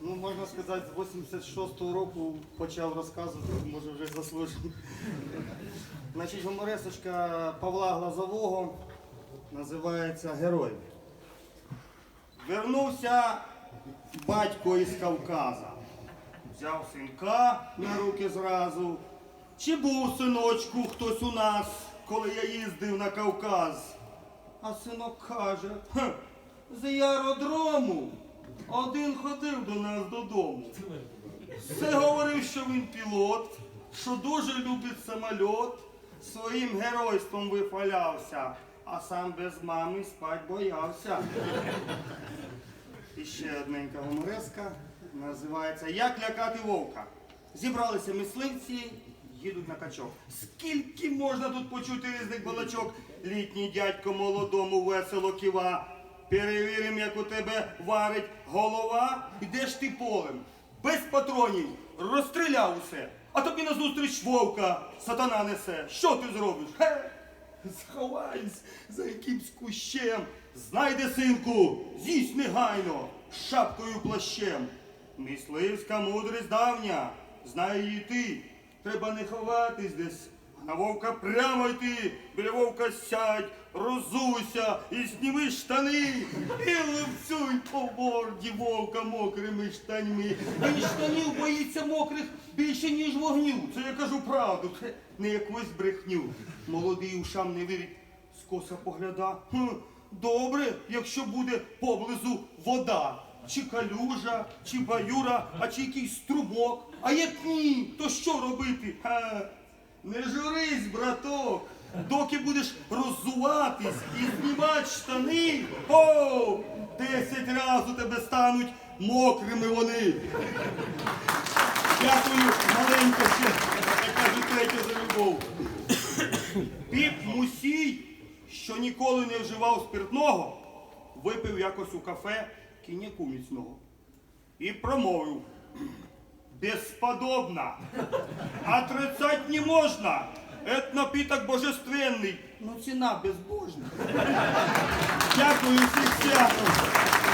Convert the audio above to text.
Ну можна сказати, з 86-го року почав розказувати, може вже заслужив. Значить, гуморесочка Павла Глазового називається Герой. Вернувся батько із Кавказа. Взяв синка на руки зразу. Чи був синочку хтось у нас, коли я їздив на Кавказ? А синок каже, з аеродрому один ходив до нас додому. Все говорив, що він пілот, що дуже любить самольот, своїм геройством вихвалявся, а сам без мами спать боявся. І ще одненька гумореска називається Як лякати вовка. Зібралися мисливці, їдуть на качок. Скільки можна тут почути різних балачок? Літній дядько молодому весело кива. Перевірим, як у тебе варить голова. Ідеш ти полем, без патронів, розстріляв усе. А тобі назустріч вовка, сатана несе. Що ти зробиш? Хе? Сховайся за якимсь кущем. Знайде синку, з'їсть негайно, шапкою плащем. Мисливська мудрість давня, знає її ти. Треба не ховатись десь, на вовка прямо йти. Біля вовка сядь, розуйся і зніми штани. І лупцюй по морді вовка мокрими штаньми. Він штанів боїться мокрих більше, ніж вогню. Це я кажу правду, це не якусь брехню. Молодий ушам не вірить, скоса погляда. Хм, добре, якщо буде поблизу вода. Чи калюжа, чи баюра, а чи якийсь струмок. А як ні, то що робити? Ха, не журись, браток. Доки будеш роззуватись і знімати штани, о, десять разів тебе стануть мокрими вони. Дякую, маленько ще, я кажу третє за любов. Піп Мусій, що ніколи не вживав спиртного, випив якось у кафе кіньяку міцного і промовив. Бесподобно. Отрицать не можна. Это напиток божественный, Ну ціна безбожна. Дякую всіх.